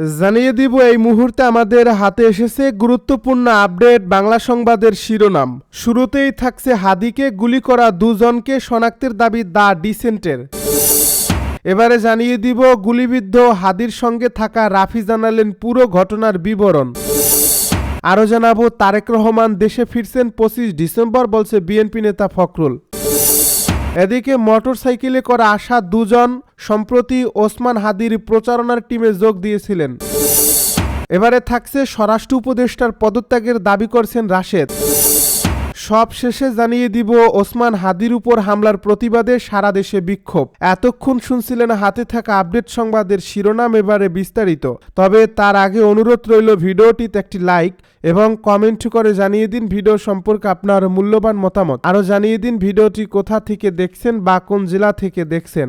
জানিয়ে দিব, এই মুহূর্তে আমাদের হাতে এসেছে গুরুত্বপূর্ণ আপডেট বাংলা সংবাদের শিরোনাম। শুরুতেই থাকছে হাদিকে গুলি করা দুজনকে শনাক্তের দাবি দা ডিসেন্টের। এবারে জানিয়ে দিব, গুলিবিদ্ধ হাদির সঙ্গে থাকা রাফি জানালেন পুরো ঘটনার বিবরণ। আরও জানাব, তারেক রহমান দেশে ফিরছেন পঁচিশ ডিসেম্বর, বলছে বিএনপি নেতা ফখরুল। এদিকে মোটরসাইকেলে করা আসা দুজন সম্প্রতি ওসমান হাদির প্রচারণার টিমে যোগ দিয়েছিলেন। এবারে থাকছে স্বরাষ্ট্র উপদেষ্টার পদত্যাগের দাবি করছেন রাশেদ। সব শেষে জানিয়ে দিব, ওসমান হাদির উপর হামলার প্রতিবাদে সারা দেশে বিক্ষোভ। এতক্ষণ শুনছিলেন হাতে থাকা আপডেট সংবাদের শিরোনাম এবারে বিস্তারিত। তবে তার আগে অনুরোধ রইল ভিডিওটিতে একটি লাইক এবং কমেন্ট করে জানিয়ে দিন ভিডিও সম্পর্কে আপনার মূল্যবান মতামত। আরও জানিয়ে দিন ভিডিওটি কোথা থেকে দেখছেন বা কোন জেলা থেকে দেখছেন।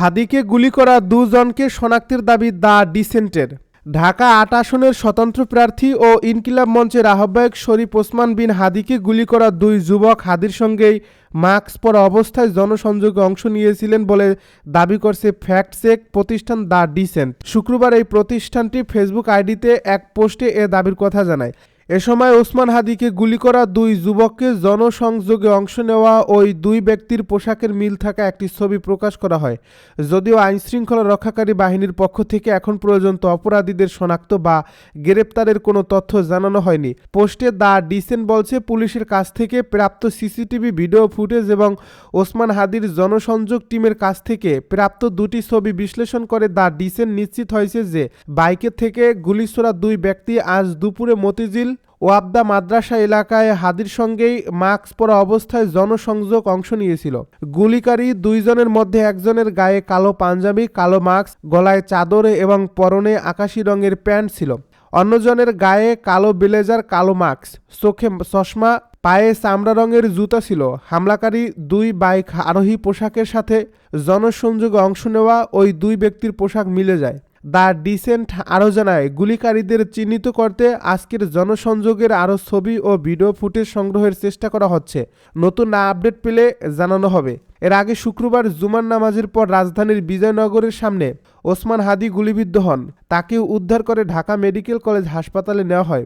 হাদিকে গুলি করা দুজনকে শনাক্তের দাবি দ্য ডিসেন্টের। ঢাকা আট আসনের স্বতন্ত্র প্রার্থী ও ইনকিলাব মঞ্চের আহ্বায়ক শরীফ ওসমান বিন হাদিকে গুলি করা দুই যুবক হাদির সঙ্গেই মাস্ক পরা অবস্থায় জনসংযোগে অংশ নিয়েছিলেন বলে দাবি করছে ফ্যাক্ট চেক প্রতিষ্ঠান দ্য ডিসেন্ট। শুক্রবার এই প্রতিষ্ঠানটি ফেসবুক আইডিতে এক পোস্টে এ দাবির কথা জানায়। এ সময় ওসমান হাদিকে গুলি করা দুই যুবককে জনসংযোগে অংশ নেওয়া ওই দুই ব্যক্তির পোশাকের মিল থাকা একটি ছবি প্রকাশ করা হয়। যদিও আইনশৃঙ্খলা রক্ষাকারী বাহিনীর পক্ষ থেকে এখন পর্যন্ত অপরাধীদের শনাক্ত বা গ্রেপ্তারের কোনো তথ্য জানানো হয়নি। পোস্টে দ্য ডিসেন বলছে, পুলিশের কাছ থেকে প্রাপ্ত সিসিটিভি ভিডিও ফুটেজ এবং ওসমান হাদির জনসংযোগ টিমের কাছ থেকে প্রাপ্ত দুটি ছবি বিশ্লেষণ করে দ্য ডিসেন নিশ্চিত হয়েছে যে বাইকের থেকে গুলিছোড়া দুই ব্যক্তি আজ দুপুরে মতিঝিল ওয়াবদা মাদ্রাসা এলাকায় হাদির সঙ্গেই মাস্ক পরা অবস্থায় জনসংযোগ অংশ নিয়েছিল। গুলিকারী দুইজনের মধ্যে একজনের গায়ে কালো পাঞ্জাবি, কালো মাস্ক, গলায় চাদরে এবং পরনে আকাশি রঙের প্যান্ট ছিল। অন্যজনের গায়ে কালো ব্লেজার, কালো মাস্ক, চোখে চশমা, পায়ে চামড়া রঙের জুতা ছিল। হামলাকারী দুই বাইক আরোহী পোশাকের সাথে জনসংযোগে অংশ নেওয়া ওই দুই ব্যক্তির পোশাক মিলে যায়। দ্য ডিসেন্ট আরও জানায়, গুলিকারীদের চিহ্নিত করতে আজকের জনসংযোগের আরও ছবি ও ভিডিও ফুটেজ সংগ্রহের চেষ্টা করা হচ্ছে। নতুন না আপডেট পেলে জানানো হবে। এর আগে শুক্রবার জুমার নামাজের পর রাজধানীর বিজয়নগরের সামনে ওসমান হাদি গুলিবিদ্ধ হন। তাকে উদ্ধার করে ঢাকা মেডিকেল কলেজ হাসপাতালে নেওয়া হয়।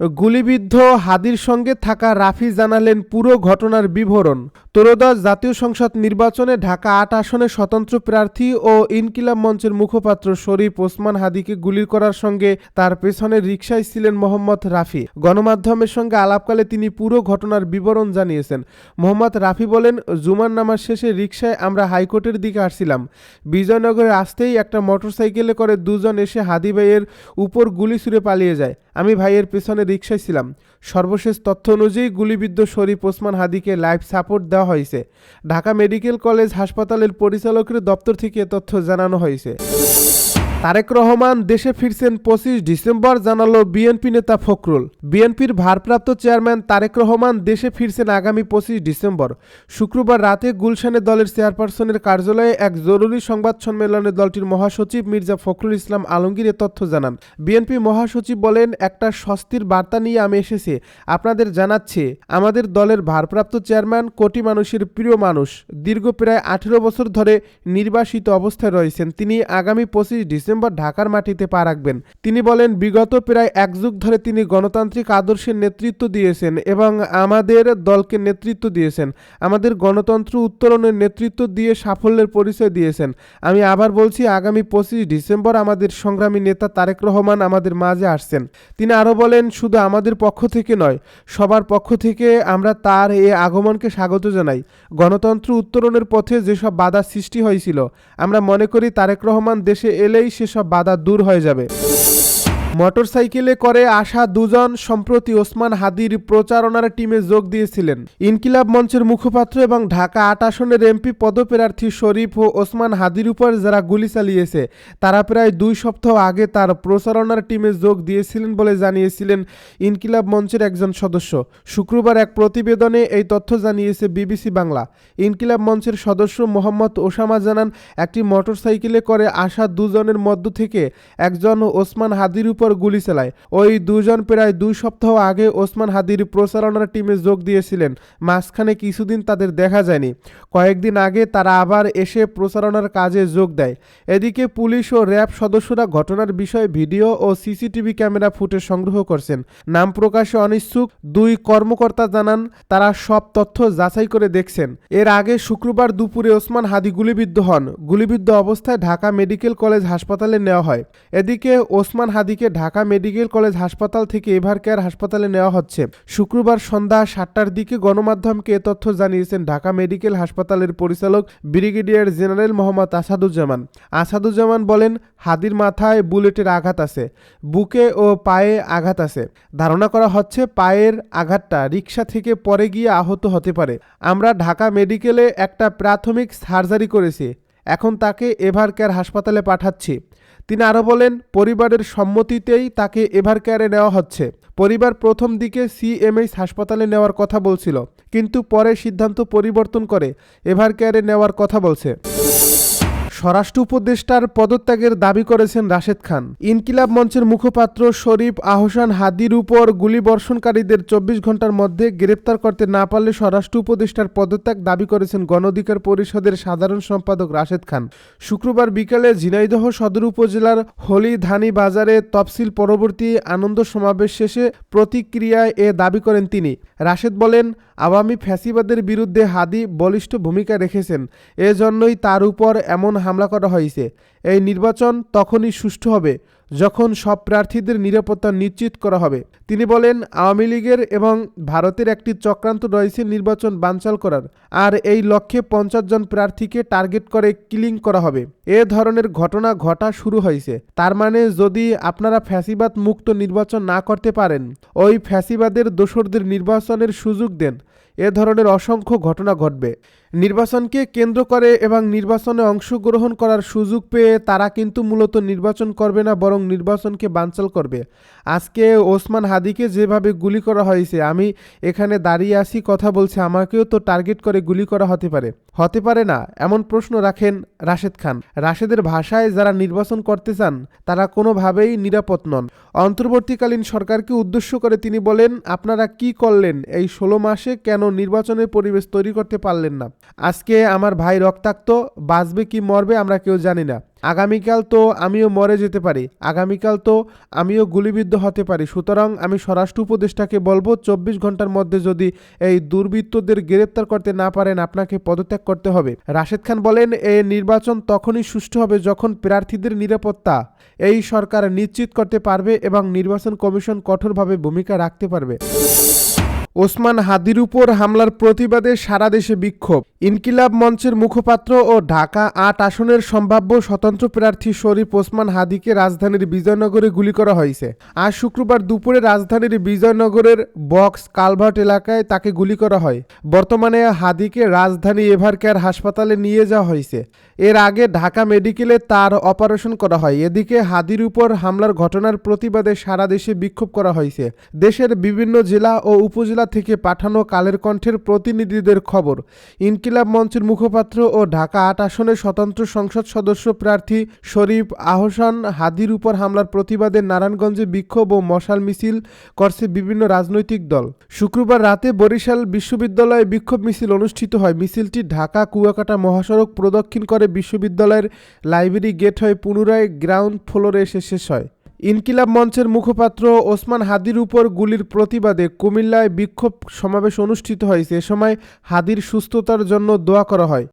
গুলিবিদ্ধ হাদির সঙ্গে থাকা রাফি জানালেন পুরো ঘটনার বিবরণ। ত্রয়োদশ জাতীয় সংসদ নির্বাচনে ঢাকা আট আসনে স্বতন্ত্র প্রার্থী ও ইনকিলাব মঞ্চের মুখপাত্র শরীফ ওসমান হাদিকে গুলি করার সঙ্গে তার পেছনের রিকশায় ছিলেন মোহাম্মদ রাফি। গণমাধ্যমের সঙ্গে আলাপকালে তিনি পুরো ঘটনার বিবরণ জানিয়েছেন। মোহাম্মদ রাফি বলেন, জুমার নামাজ শেষে রিকশায় আমরা হাইকোর্টের দিকে আসছিলাম। বিজয়নগরে আসতেই একটা মোটরসাইকেলে করে দুজন এসে হাদি ভাইয়ের উপর গুলি ছুড়ে পালিয়ে যায়। আমি ভাইয়ের পেছনে রিক্সায় ছিলাম। সর্বশেষ তথ্য অনুযায়ী গুলিবিদ্ধ শরীফ ওসমান হাদিকে লাইফ সাপোর্ট দেওয়া হয়েছে। ঢাকা মেডিকেল কলেজ হাসপাতালের পরিচালকের দপ্তর থেকে তথ্য জানানো হয়েছে। তারেক রহমান দেশে ফিরছেন পঁচিশ ডিসেম্বর, জানালো বিএনপি নেতা ফখরুল। বিএনপির ভারপ্রাপ্ত চেয়ারম্যান তারেক রহমান দেশে ফিরছেন আগামী পঁচিশ ডিসেম্বর। শুক্রবার রাতে গুলশানে দলের চেয়ারপারসনের কার্যালয়ে এক জরুরি সংবাদ সম্মেলনে দলটির মহাসচিব মির্জা ফখরুল ইসলাম আলমগীর এ তথ্য জানান। বিএনপি মহাসচিব বলেন, একটা স্বস্তির বার্তা নিয়ে আমি এসেছি। আপনাদের জানাচ্ছি, আমাদের দলের ভারপ্রাপ্ত চেয়ারম্যান কোটি মানুষের প্রিয় মানুষ। দীর্ঘ প্রায় আঠেরো বছর ধরে নির্বাসিত অবস্থায় রয়েছেন। তিনি আগামী পঁচিশ ডিসেম্বর ঢাকার মাটিতে পা রাখবেন। তিনি বলেন, বিগত প্রায় এক যুগ ধরে তিনি গণতান্ত্রিক আদর্শের নেতৃত্ব দিয়েছেন এবং আমাদের দলকে নেতৃত্ব দিয়েছেন। আমাদের গণতন্ত্র উত্তরণের নেতৃত্ব দিয়ে সাফল্যের পরিচয় দিয়েছেন। আমি আবার বলছি, আগামী পঁচিশ ডিসেম্বর আমাদের সংগ্রামী নেতা তারেক রহমান আমাদের মাঝে আসছেন। তিনি আরও বলেন, শুধু আমাদের পক্ষ থেকে নয়, সবার পক্ষ থেকে আমরা তার এ আগমনকে স্বাগত জানাই। গণতন্ত্র উত্তরণের পথে যেসব বাধা সৃষ্টি হয়েছিল, আমরা মনে করি তারেক রহমান দেশে এলেই সেসব বাধা দূর হয়ে যাবে। মোটরসাইকেলে করে আসা দুজন সম্প্রতি ওসমান হাদির প্রচারণার টিমে যোগ দিয়েছিলেন। ইনকিলাব মঞ্চের মুখপাত্র এবং ঢাকা আট আসনের এমপি পদপ্রার্থী শরীফ ও ওসমান হাদির উপর যারা গুলি চালিয়েছে, তারা প্রায় দুই সপ্তাহ আগে তার প্রচারণার টিমে যোগ দিয়েছিলেন বলে জানিয়েছিলেন ইনকিলাব মঞ্চের একজন সদস্য। শুক্রবার এক প্রতিবেদনে এই তথ্য জানিয়েছে বিবিসি বাংলা। ইনকিলাব মঞ্চের সদস্য মোহাম্মদ ওসামা জানান, একটি মোটরসাইকেলে করে আসা দুজনের মধ্য থেকে একজন ওসমান হাদির উপর উপর গুলি চালায়। ওই দুজন প্রায় দুই সপ্তাহ আগে ওসমান হাদির প্রচারণার টিমে যোগ দিয়েছিলেন। মাঝখানে কিছুদিন তাদের দেখা যায়নি। কয়েকদিন আগে তারা আবার এসে প্রচারণার কাজে যোগ দেয়। এদিকে পুলিশ ও র্যাব সদস্যরা ঘটনার বিষয়ে ভিডিও ও সিসিটিভি ক্যামেরা ফুটেজ সংগ্রহ করছেন। নাম প্রকাশে অনিচ্ছুক দুই কর্মকর্তা জানান, তারা সব তথ্য যাচাই করে দেখছেন। এর আগে শুক্রবার দুপুরে ওসমান হাদি গুলিবিদ্ধ হন। গুলিবিদ্ধ অবস্থায় ঢাকা মেডিকেল কলেজ হাসপাতালে নেওয়া হয়। এদিকে ওসমান হাদিকে ঢাকা মেডিকেল কলেজ হাসপাতাল থেকে এভার কেয়ার হাসপাতালে নেওয়া হচ্ছে। শুক্রবার সন্ধ্যা সাতটার দিকে গণমাধ্যমকে এ তথ্য জানিয়েছেন ঢাকা মেডিকেল হাসপাতালের পরিচালক ব্রিগেডিয়ার জেনারেল মোহাম্মদ আসাদুজ্জামান। আসাদুজ্জামান বলেন, হাদির মাথায় বুলেটের আঘাত আছে, বুকে ও পায়ে আঘাত আছে। ধারণা করা হচ্ছে পায়ের আঘাতটা রিক্সা থেকে পরে গিয়ে আহত হতে পারে। আমরা ঢাকা মেডিকেলে একটা প্রাথমিক সার্জারি করেছি, এখন তাকে এভার কেয়ার হাসপাতালে পাঠাচ্ছি। তিনি আরও বলেন, পরিবারের সম্মতিতেই তাকে এভার কেয়ারে নেওয়া হচ্ছে। পরিবার প্রথম দিকে সিএমএইচ হাসপাতালে নেওয়ার কথা বলছিল, কিন্তু পরে সিদ্ধান্ত পরিবর্তন করে এভার কেয়ারে নেওয়ার কথা বলছে। স্বরাষ্ট্র উপদেষ্টার পদত্যাগের দাবি করেছেন রাশেদ খান। ইনকিলাব মঞ্চের মুখপাত্র শরীফ আহসান হাদির উপর গুলিবর্ষণকারীদের চব্বিশ ঘণ্টার মধ্যে গ্রেপ্তার করতে না পারলে স্বরাষ্ট্র উপদেষ্টার পদত্যাগ দাবি করেছেন গণ অধিকার পরিষদের সাধারণ সম্পাদক রাশেদ খান। শুক্রবার বিকেলে ঝিনাইদহ সদর উপজেলার হলিধানি বাজারে তফসিল পরবর্তী আনন্দ সমাবেশ শেষে প্রতিক্রিয়ায় এ দাবি করেন তিনি। রাশেদ বলেন, আওয়ামী ফ্যাসিবাদের বিরুদ্ধে হাদি বলিষ্ঠ ভূমিকা রেখেছেন। এজন্যই তার উপর এমন হামলা করা হয়েছে। এই নির্বাচন তখনই সুষ্ঠু হবে, যখন সব প্রার্থীদের নিরাপত্তা নিশ্চিত করা হবে। তিনি বলেন, আওয়ামী লীগের এবং ভারতের একটি চক্রান্ত রয়েছে নির্বাচন বানচাল করার, আর এই লক্ষ্যে পঞ্চাশ জন প্রার্থীকে টার্গেট করে কিলিং করা হবে। এ ধরনের ঘটনা ঘটা শুরু হয়েছে। তার মানে যদি আপনারা ফ্যাসিবাদ মুক্ত নির্বাচন না করতে পারেন, ওই ফ্যাসিবাদের দোসরদের নির্বাচনের সুযোগ দেন। এ ধরনের অসংখ্য ঘটনা ঘটবে। নির্বাচনকে কেন্দ্র করে এবং নির্বাচনে অংশগ্রহণ করার সুযোগ পেয়ে তারা কিন্তু মূলত নির্বাচন করবে না, বরং নির্বাচনকে বানচাল করবে। আজকে ওসমান হাদিকে যেভাবে গুলি করা হয়েছে, আমি এখানে দাঁড়িয়ে আসি কথা বলছি, আমাকেও তো টার্গেট করে গুলি করা হতে পারে। হতে পারে না, এমন প্রশ্ন রাখেন রাশেদ খান। রাশেদের ভাষায় যারা নির্বাচন করতে চান, তারা কোনোভাবেই নিরাপদ নন। অন্তর্বর্তীকালীন সরকারকে উদ্দেশ্য করে তিনি বলেন, আপনারা কি করলেন এই ষোলো মাসে? কেন নির্বাচনের পরিবেশ তৈরি করতে পারলেন না? আজকে আমার ভাই রক্তাক্ত, বাঁচবে কি মরবে আমরা কেউ জানি না। আগামীকাল তো আমিও মরে যেতে পারি, আগামীকাল তো আমিও গুলিবিদ্ধ হতে পারি। সুতরাং আমি স্বরাষ্ট্র উপদেষ্টাকে বলব, চব্বিশ ঘণ্টার মধ্যে যদি এই দুর্বৃত্তদের গ্রেপ্তার করতে না পারেন, আপনাকে পদত্যাগ করতে হবে। রাশেদ খান বলেন এই নির্বাচন তখনই সুষ্ঠু হবে যখন প্রার্থীদের নিরাপত্তা এই সরকার নিশ্চিত করতে পারবে এবং নির্বাচন কমিশন কঠোরভাবে ভূমিকা রাখতে পারবে। ওসমান হাদির উপর হামলার প্রতিবাদে সারা দেশে বিক্ষোভ। ইনকিলাব মঞ্চের মুখপাত্র ও ঢাকা আট আসনের সম্ভাব্য স্বতন্ত্র প্রার্থী শরীফ ওসমান হাদিকে রাজধানীর বিজয়নগরে গুলি করা হয়েছে। আজ শুক্রবার দুপুরে রাজধানীর বিজয়নগরের বক্স কালভার্ট এলাকায় তাকে গুলি করা হয়। বর্তমানে হাদিকে রাজধানী এভারকেয়ার হাসপাতালে নিয়ে যাওয়া হয়েছে। এর আগে ঢাকা মেডিকেলে তার অপারেশন করা হয়। এদিকে হাদির উপর হামলার ঘটনার প্রতিবাদে সারা দেশে বিক্ষোভ করা হয়েছে। দেশের বিভিন্ন জেলা ও উপজেলা থেকে পাঠানো কালের কণ্ঠের প্রতিনিধিদের খবর। ইনকিলাব মঞ্চের মুখপাত্র ও ঢাকা আট আসনের স্বতন্ত্র সংসদ সদস্য প্রার্থী শরীফ আহসান হাদির উপর হামলার প্রতিবাদে নারায়ণগঞ্জে বিক্ষোভ ও মশাল মিছিল করছে বিভিন্ন রাজনৈতিক দল। শুক্রবার রাতে বরিশাল বিশ্ববিদ্যালয়ে বিক্ষোভ মিছিল অনুষ্ঠিত হয়। মিছিলটি ঢাকা কুয়াকাটা মহাসড়ক প্রদক্ষিণ করে বিশ্ববিদ্যালয়ের লাইব্রেরি গেট হয়ে পুনরায় গ্রাউন্ড ফ্লোরে এসে শেষ হয়। ইনকিলাব মঞ্চের মুখপাত্র ওসমান হাদির উপর গুলির প্রতিবাদে কুমিল্লায় বিক্ষোভ সমাবেশ অনুষ্ঠিত হয়েছে এ সময় হাদির সুস্থতার জন্য দোয়া করা হয়।